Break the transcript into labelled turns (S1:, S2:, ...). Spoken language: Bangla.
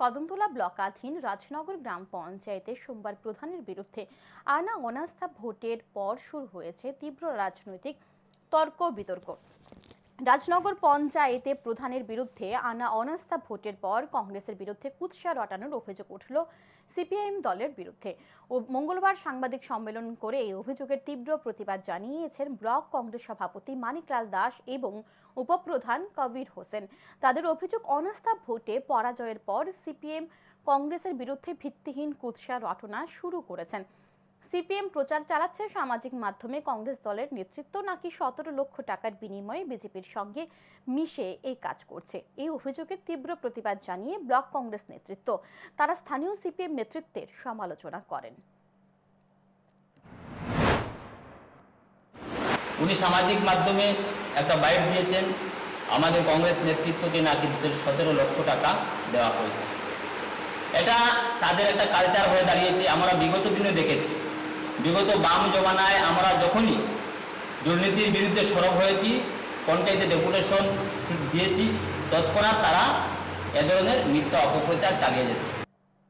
S1: কদমতলা ব্লকাধীন রাজনগর গ্রাম পঞ্চায়েতে সোমবার প্রধানের বিরুদ্ধে আনা অনাস্থা ভোটের পর শুরু হয়েছে তীব্র রাজনৈতিক তর্ক বিতর্ক। রাজনগর পঞ্চায়েতে প্রধানের বিরুদ্ধে আনা অনাস্থা ভোটের পর কংগ্রেসের বিরুদ্ধে কুৎসা রটানোর অভিযোগ উঠল সিপিআইএম দলের বিরুদ্ধে। ও মঙ্গলবার সাংবাদিক সম্মেলন করে এই অভিযোগের তীব্র প্রতিবাদ জানিয়েছেন ব্লক কংগ্রেস সভাপতি মানিকলাল দাস এবং উপপ্রধান কবির হোসেন। তাদের অভিযোগ, অনাস্থা ভোটে পরাজয়ের পর সিপিএম কংগ্রেসের বিরুদ্ধে ভিত্তিহীন কুৎসা রটনা শুরু করেছেন। সিপিএম প্রচার চালাচ্ছে সামাজিক মাধ্যমে কংগ্রেস দলের নেতৃত্ব নাকি সতেরো লক্ষ টাকার বিনিময়ে বিজেপির সঙ্গে মিশে এই কাজ করছে? এই অভিযোগের তীব্র প্রতিবাদ জানিয়ে ব্লক কংগ্রেস নেতৃত্ব, তারা স্থানীয় সিপিএম নেতৃত্বের সমালোচনা করেন।
S2: উনি সামাজিক মাধ্যমে একটা বাইট দিয়েছেন, আমাদের কংগ্রেস নেতৃত্বকে নাকি সতেরো লক্ষ টাকা দেওয়া হয়েছে। এটা তাদের একটা কালচার হয়ে দাঁড়িয়েছে, আমরা বিগত দিনে দেখেছি। বিগত বাম জমানায় আমরা যখনই দুর্নীতির বিরুদ্ধে সরব হয়েছি, পঞ্চায়েতে ডেপুটেশন দিয়েছি, তৎক্ষণাৎ তারা এ ধরনের মিথ্যা অপপ্রচার চালিয়ে যেত।